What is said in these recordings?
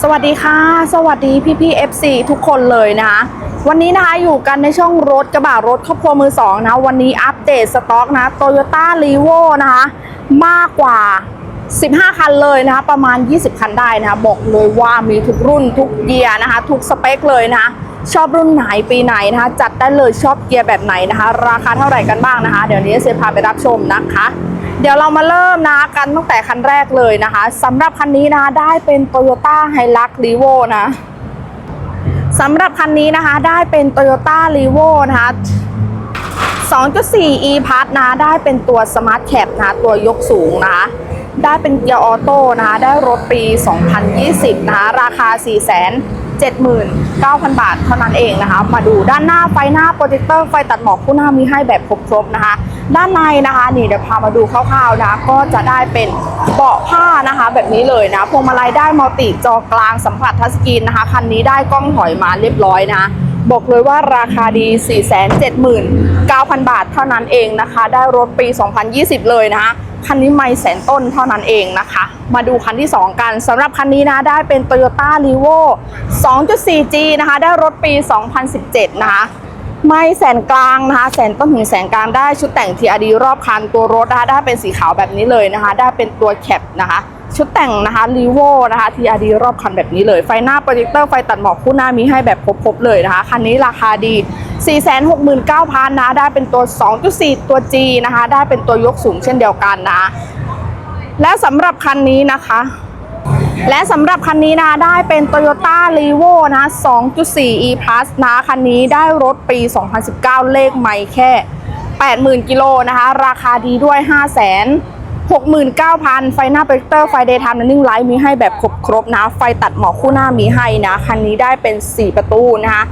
สวัสดีค่ะ สวัสดีพี่พี่ๆ FC ทุกคนเลยนะคะ วันนี้นะคะอยู่กันในช่องรถกระบะรถครอบครัวมือสองนะ วันนี้อัปเดตสต็อกนะโตโยต้ารีโวนะคะ มากกว่า 15 คันเลยนะคะ ประมาณ 20 คันได้นะคะ บอกเลยว่ามีทุกรุ่นทุกเกียร์นะคะ ทุกสเปคเลยนะคะ ชอบรุ่นไหนปีไหนนะคะ จัดได้เลยชอบเกียร์แบบไหนนะคะ ราคาเท่าไหร่กันบ้างนะคะ เดี๋ยวนี้เซพาไปรับชมนะคะ เดี๋ยวเรามาเริ่มนะกันตั้งแต่คันแรกเลยนะคะสำหรับคันนี้นะได้เป็น Toyota Hilux Revo นะสำหรับคันนี้นะคะได้เป็น Toyota Revo นะคะ 2.4 e Plus นะได้เป็นตัว Smart Cap นะตัวยกสูงนะคะได้เป็นเกียร์ออโต้นะคะได้รถปี 2020 นะคะราคา4 7 9 0 0 0 บาทเท่านั้นเองนะคะ มาดูด้านหน้าไฟหน้าโปรเจคเตอร์ไฟตัดหมอกคู่หน้ามีให้แบบครบๆนะคะ ด้านในนะคะนี่เดี๋ยวพามาดูคร่าวๆนะก็จะได้เป็นเบาะผ้านะคะ แบบนี้เลยนะพวงมาลัยได้มัลติจอกลางสัมผัสทัชสกรีนนะคะคันนี้ได้กล้องถอยมาเรียบร้อยนะบอกเลยว่าราคาดี 479,000 บาทเท่านั้นเองนะคะ ได้รถปี 2020 เลยนะคะ คันนี้ไม่แสนต้นเท่านั้นเองนะคะ มาดูคันที่ 2 กันสำหรับคันนี้นะ ได้เป็น Toyota r e v o 2.4G นะคะ ได้รถปี 2017 นะคะ ไม่แสนกลางนะคะ แสนต้นถึงแสนกลางได้ชุดแต่ง TRD รอบคันตัวรถนะคะได้เป็นสีขาวแบบนี้เลยนะคะ ได้เป็นตัวแคปนะคะ ชุดแต่งนะคะรีโวนะคะ TRD รอบคันแบบนี้เลย ไฟหน้าโปรเจคเตอร์ไฟตัดหมอกคู่หน้ามีให้แบบครบๆเลยนะคะ คันนี้ราคาดี 469,000นะได้เป็นตัว 2.4 ตัว G นะคะ ได้เป็นตัวยกสูงเช่นเดียวกันนะ และสำหรับคันนี้นะคะ และสำหรับคันนี้นะได้เป็น Toyota r e v o นะ 2.4 e plus นะคันนี้ได้รถปี 2019 เลขไม่แค่ 80,000 กิโลนะคะ ราคาดีด้วย 5 0 0 0 0 6 9 0 0 0 ไฟหน้าโปรเจคเตอร์ ไฟเดย์ไทม์นิ่งไลท์มีให้แบบครบๆนะ ไฟตัดหมอกคู่หน้ามีให้นะ คันนี้ได้เป็น 4 ประตูนะคะ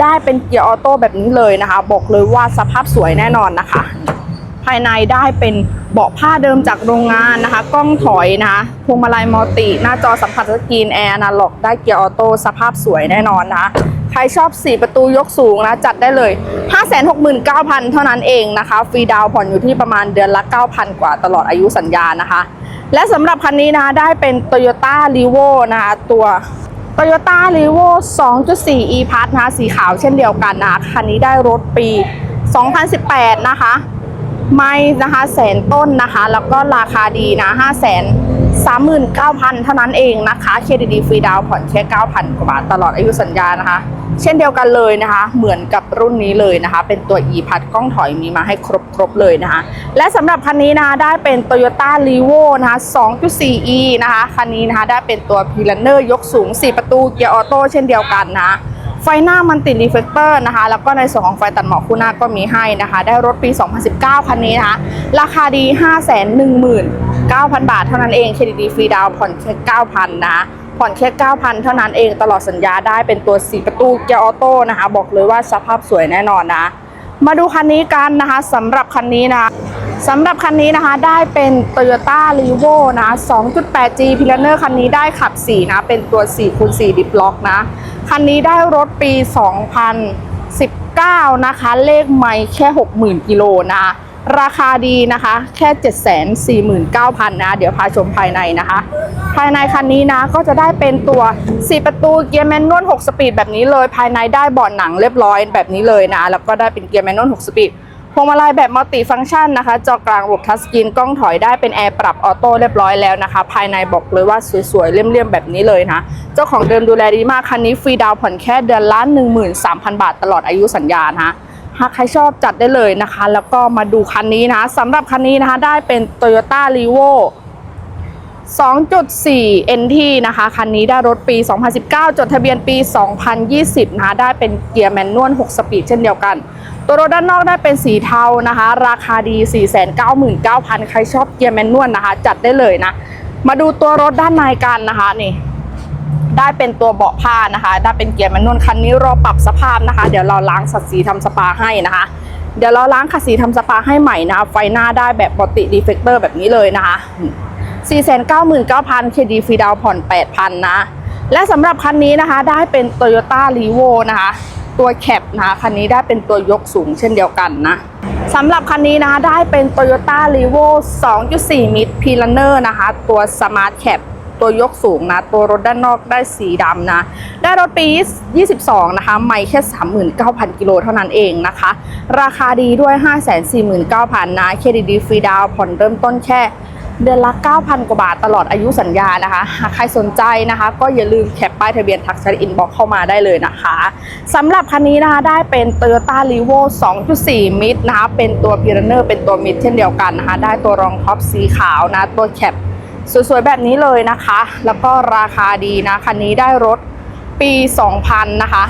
ได้เป็นเกียร์ออโต้แบบนี้เลยนะคะ บอกเลยว่าสภาพสวยแน่นอนนะคะ ภายในได้เป็นเบาะผ้าเดิมจากโรงงานนะคะ กล้องถอยนะคะพวงมาลัยมัลติ หน้าจอสัมผัสสกรีนแอร์นะล็อก ได้เกียร์ออโต้สภาพสวยแน่นอนนะคะใครชอบ 4 ประตูยกสูงนะ จัดได้เลย 569,000 เท่านั้นเองนะคะ ฟรีดาวผ่อนอยู่ที่ประมาณเดือนละ 9,000 กว่าตลอดอายุสัญญานะคะ และสำหรับคันนี้นะคะได้เป็น Toyota r e v o นะคะตัว Toyota r e v o 2.4 e plus นะคะสีขาวเช่นเดียวกันนะคะคันนี้ได้รถปี 2018 นะคะ ไม่นะคะแสนต้นนะคะ แล้วก็ราคาดีนะ5 3 9 0 0 0เท่านั้นเองนะคะเครดิตดีฟรีดาวผ่อนแค่9,000กว่าบาทตลอดอายุสัญญานะคะ เช่นเดียวกันเลยนะคะ เหมือนกับรุ่นนี้เลยนะคะ เป็นตัว e พัดกล้องถอยมีมาให้ครบครบๆเลยนะคะ และสำหรับคันนี้นะคะได้เป็น Toyota r e v o นะคะ 2.4e นะคะ คันนี้นะคะได้เป็นตัว p i l a n e r ยกสูง 4 ประตูเกียร์ออโต้เช่นเดียวกันนะ ไฟหน้ามันติดรีเฟลเตอร์นะคะ แล้วก็ในส่วนของไฟตัดหมอกคู่หน้าก็มีให้นะคะ ได้รถปี 2019 คันนี้นะคะ ราคาดี 519,000 บาทเท่านั้นเองเครดิตดีฟรีดาวน์ผ่อนแค่9,000นะผ่อนแค่ 9,000 เท่านั้นเองตลอดสัญญาได้เป็นตัว 4 ประตูเกียร์ออโต้นะคะ บอกเลยว่าสภาพสวยแน่นอนนะ มาดูคันนี้กันนะคะสำหรับคันนี้นะ สำหรับคันนี้นะคะได้เป็น Toyota r e v o นะ 2.8G p i l a n e r คันนี้ได้ขับ 4 นะ เป็นตัว4คูณ4ดิฟล็อกนะ คันนี้ได้รถปี 2019 นะคะ เลขไม่แค่ 60,000 กิโลนะ ราคาดีนะคะ แค่ 749,000 นะ เดี๋ยวพาชมภายในนะคะ ภายในคันนี้นะ ก็จะได้เป็นตัว 4 ประตูเกียร์แมนนวล 6 สปีดแบบนี้เลย ภายในได้เบาะหนังเรียบร้อยแบบนี้เลยนะ แล้วก็ได้เป็นเกียร์แมนนวล 6 สปีด วงมาลัยแบบมัลติฟังก์ชันนะคะ จอกลางระบบทัชสกรีนกล้องถอยได้เป็นแอร์ปรับออโต้เรียบร้อยแล้วนะคะ ภายในบอกเลยว่าสวยๆ เลี่ยมๆ แบบนี้เลยนะ เจ้าของเดิมดูแลดีมาก คันนี้ฟรีดาวผ่อนแค่เดือนละ13,000 บาทตลอดอายุสัญญานะหากใครชอบจัดได้เลยนะคะ แล้วก็มาดูคันนี้นะคะสำหรับคันนี้นะคะได้เป็น Toyota r e v o 2.4 NT นะคะ คันนี้ได้รถปี 2019 จดทะเบียนปี 2020 นะคะ ได้เป็นเกียร์แมนนวล 6 สปีดเช่นเดียวกัน ตัวรถด้านนอกได้เป็นสีเทานะคะ ราคาดี 499,000 ใครชอบเกียร์แมนนวลนะคะ จัดได้เลยนะ มาดูตัวรถด้านในกันนะคะนี่ได้เป็นตัวเบาะผ้านะคะ ได้เป็นเกียร์แมนนวลคันนี้รอปรับสภาพนะคะ เดี๋ยวเราล้างสัดสีทำสปาให้นะคะ เดี๋ยวเราล้างขัดสีทำสปาให้ใหม่นะไฟหน้าได้แบบปกติดีเฟกเตอร์แบบนี้เลยนะคะ 499,000 เคดิตฟรีดาวผ่อน 8,000 นะ และสำหรับคันนี้นะคะได้เป็น Toyota r e v o นะคะ ตัวแคปนะคันนี้ได้เป็นตัวยกสูงเช่นเดียวกันนะสำหรับคันนี้นะคะได้เป็น Toyota r e v o 2.4 Mid p i l a n e r นะคะ ตัว Smart Cap ตัวยกสูงนะ ตัวรถด้านนอกได้สีดำนะ ได้รถปี 22 นะคะ ไม่แค่ 39,000 กิโลเท่านั้นเองนะคะ ราคาดีด้วย 549,000 นะ เครดิตดีฟรีดาวผ่อนเริ่มต้นแค่ เดือนละ 9,000 กว่าบาทตลอดอายุสัญญานะคะ หากใครสนใจนะคะ ก็อย่าลืมแคปป้ายทะเบียนทักแชทอินบ็อกเข้ามาได้เลยนะคะสำหรับคันนี้นะคะได้เป็น Toyota r e v o 2.4 มิดนะคะ เป็นตัว p i r a n e r เป็นตัวมิดเช่นเดียวกันนะคะ ได้ตัวรองท็อปสีขาวนะ ตัวแคปสวยๆ แบบนี้เลยนะคะ แล้วก็ราคาดีนะ คันนี้ได้รถปี 2000 นะคะ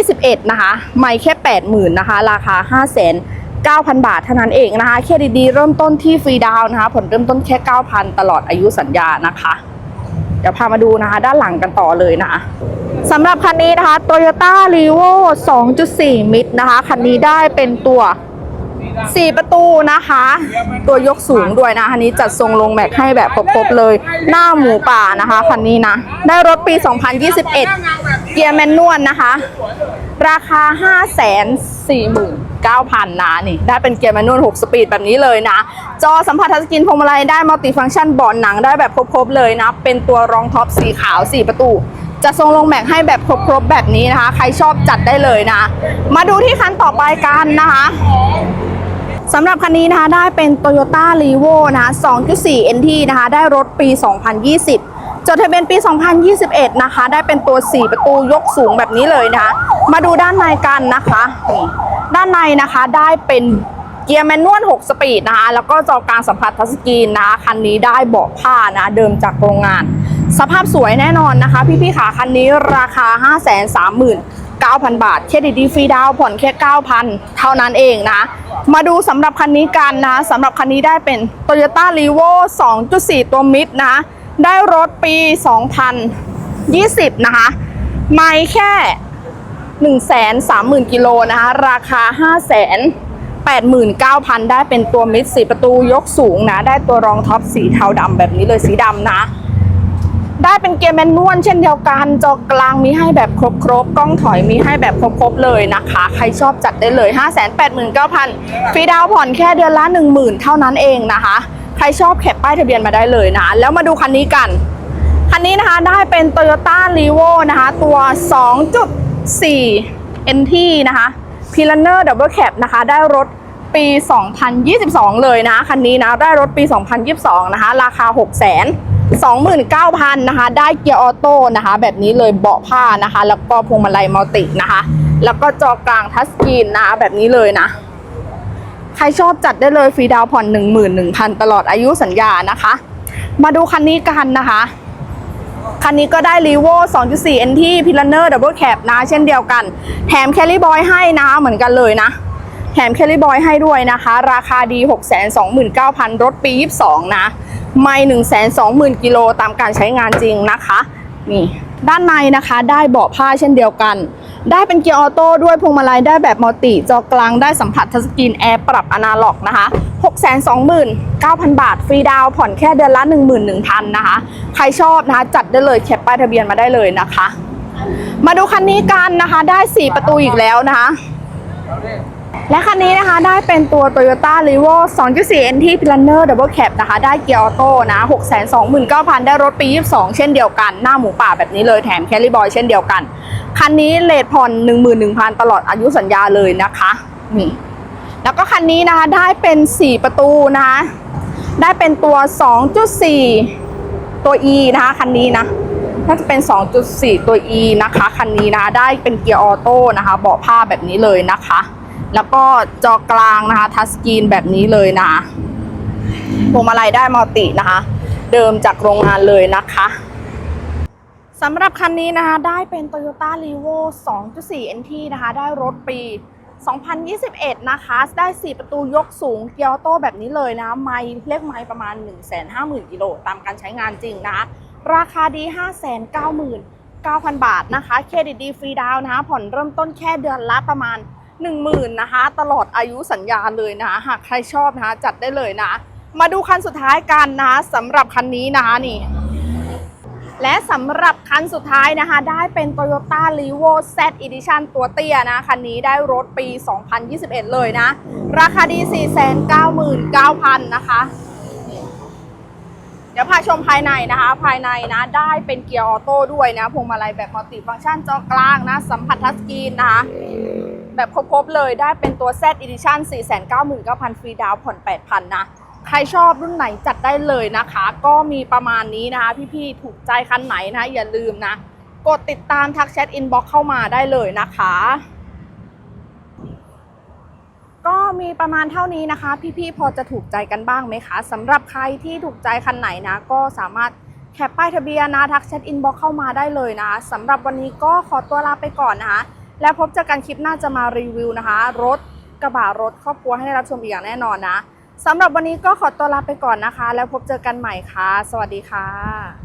21 นะคะ ไม่แค่ 80,000 นะคะ ราคา 5 0 0 0 0 9,000 บาทเท่านั้นเองนะคะเครดิตดีเริ่มต้นที่ฟรีดาวนะคะ ผลเริ่มต้นแค่ 9,000 ตลอดอายุสัญญานะคะ เดี๋ยวพามาดูนะคะ ด้านหลังกันต่อเลยนะคะสำหรับคันนี้นะคะ Toyota r e v o 2.4 มิดนะคะ คันนี้ได้เป็นตัว 4 ประตูนะคะ ตัวยกสูงด้วยนะคันนี้จัดทรงลงแม็กให้แบบครบๆเลย หน้าหมูป่านะคะคันนี้นะ ได้รถปี 2021 เกียร์แมนนวลนะคะ ราคา 5 4 9 0 0 0 นะนี่ได้เป็นเกียร์แมนนวล6สปีดแบบนี้เลยนะ จอสัมผัสทัชสกรีนพวงมาลัยได้มัลติฟังก์ชันบาะหนังได้แบบครบๆเลยนะ เป็นตัวรองท็อปสีขาว 4 ประตูจะทรงลงแม็กให้แบบครบๆแบบนี้นะคะ ใครชอบจัดได้เลยนะ มาดูที่คันต่อไปกันนะคะสำหรับคันนี้นะคะได้เป็น Toyota r e v o นะคะ 2.4 NT นะคะ ได้รถปี 2020 จดทะเบียนปี 2021 นะคะ ได้เป็นตัว 4 ประตูยกสูงแบบนี้เลยนะคะ มาดูด้านในกันนะคะนี่ ด้านในนะคะได้เป็นเกียร์แมนนวล 6 สปีดนะคะ แล้วก็จอกลางสัมผัสทัชสกรีนนะคะคันนี้ได้เบาะผ้านะ เดิมจากโรงงาน สภาพสวยแน่นอนนะคะ พี่ๆขาคันนี้ราคา 5 3 0 0 0 0 9,000 บาท เครดิตดีฟรีดาวผ่อนแค่ 9,000 เท่านั้นเองนะ มาดูสำหรับคันนี้กันนะสำหรับคันนี้ได้เป็น Toyota r e v o 2.4 ตัวมิดนะ ได้รถปี 2020 นะคะ ไม่แค่ 130,000กิโลนะคะ ราคา 589,000 ได้เป็นตัวมิดสีประตูยกสูงนะ ได้ตัวรองท็อปสีเทาดำแบบนี้เลยสีดำนะ ได้เป็นเกียร์แมนนวลเช่นเดียวกัน จอกลางมีให้แบบครบๆกล้องถอยมีให้แบบครบๆเลยนะคะ ใครชอบจัดได้เลย 589,000ฟรีดาวน์ผ่อนแค่เดือนละ 10,000 เท่านั้นเองนะคะ ใครชอบแคปป้ายทะเบียนมาได้เลยนะ แล้วมาดูคันนี้กัน คันนี้นะคะได้เป็น Toyota r e v o นะคะ ตัว 4 NT นะคะ p i l a n e r Double Cab นะคะ ได้รถปี 2022 เลยนะ คันนี้นะ ได้รถปี 2022 นะคะ ราคา 6 0 0 0 0 29,000นะคะ ได้เกียร์ออโต้นะคะ แบบนี้เลยเบาะผ้านะคะ แล้วก็พวงมาลัยมัลตินะคะ แล้วก็จอกลางทัชสกรีนนะคะ แบบนี้เลยนะ ใครชอบจัดได้เลยฟรีดาวน์ผ่อน 11,000 ตลอดอายุสัญญานะคะ มาดูคันนี้กันนะคะ คันนี้ก็ได้ r e v o 2.4 NT p i l a n e r Double Cab นะ เช่นเดียวกัน แถม Carry Boy ให้นะเหมือนกันเลยนะ แถม Carry Boy ให้ด้วยนะคะ ราคาดี 629,000 รถปี 22 นะ ไม่120,000 กิโลตามการใช้งานจริงนะคะ นี่ ด้านในนะคะได้เบาะผ้าเช่นเดียวกัน ได้เป็นเกียร์ออโต้ด้วยพวงมาลัยได้แบบมัลติจอกลางได้สัมผัสทัชสกรีนแอร์ปรับอนาล็อกนะคะ629,000 บาท ฟรีดาวผ่อนแค่เดือนละ 11,000 นะคะ ใครชอบนะคะจัดได้เลยแคปป้ายทะเบียนมาได้เลยนะคะ มาดูคันนี้กันนะคะ ได้ 4 ประตูอีกแล้วนะคะ และคันนี้นะคะได้เป็นตัว Toyota r e v o 2.4 NT p i l a n e r Double Cab นะคะ ได้เกียร์ออโต้นะ 629,000 ได้รถปี 22 เช่นเดียวกัน หน้าหมูป่าแบบนี้เลยแถมแคลริบอยเช่นเดียวกัน คันนี้เลทผ่อน 11,000 ตลอดอายุสัญญาเลยนะคะนี่แล้วก็คันนี้นะคะได้เป็น 4 ประตูนะคะ ได้เป็นตัว 2.4 ตัว E นะคะคันนี้นะน่าจะเป็น 2.4 ตัว E นะคะ คันนี้นะคะได้เป็นเกียร์ออโต้นะคะ เบาะผ้าแบบนี้เลยนะคะ แล้วก็จอกลางนะคะ ทัชสกรีนแบบนี้เลยนะพวงมาลัยได้มัลตินะคะ เดิมจากโรงงานเลยนะคะสำหรับคันนี้นะคะได้เป็น Toyota r e v o 2.4 NT นะคะ ได้รถปี 2021 นะคะ ได้ 4 ประตูยกสูงเกียร์ออโต้แบบนี้เลยนะ ไมล์เลขไมล์ประมาณ 150,000 กิโล ตามการใช้งานจริงนะคะ ราคาดี 599,000 บาทนะคะ เครดิตดีฟรีดาวนะคะ ผ่อนเริ่มต้นแค่เดือนละประมาณ 10,000นะคะ ตลอดอายุสัญญาเลยนะหากใครชอบนะคะจัดได้เลยนะ มาดูคันสุดท้ายกันนะสำหรับคันนี้นะคะนี่และสำหรับคันสุดท้ายนะคะ ได้เป็น Toyota r e v o Z Edition ตัวเตี้ยนะ คันนี้ได้รถปี 2021 เลยนะ ราคาดี 499,000 นะคะ เดี๋ยวพาชมภายในนะคะ ภายในนะ ได้เป็นเกียร์ออโต้ด้วยนะพวงมาลัยแบบมัลติฟังก์ชันจอกลางนะ สัมผัสทัชสกรีนนะคะ แบบครบๆเลยได้เป็นตัว Z Edition 499,000 ฟรีดาวน์ผ่อน 8,000 นะ ใครชอบรุ่นไหนจัดได้เลยนะคะ ก็มีประมาณนี้นะคะ พี่ๆ ถูกใจคันไหนนะอย่าลืมนะ กดติดตามทักแชทอินบ็อกเข้ามาได้เลยนะคะ ก็มีประมาณเท่านี้นะคะ พี่ๆ พอจะถูกใจกันบ้างไหมคะสำหรับใครที่ถูกใจคันไหนนะ ก็สามารถแคปป้ายทะเบียนนะทักแชทอินบ็อกเข้ามาได้เลยนะสำหรับวันนี้ก็ขอตัวลาไปก่อนนะคะ แล้วพบเจอกันคลิปหน้าจะมารีวิวนะคะ รถกระบะรถครอบครัวให้รับชมอีกอย่างแน่นอนนะสำหรับวันนี้ก็ขอตัวลาไปก่อนนะคะ แล้วพบเจอกันใหม่ค่ะ สวัสดีค่ะ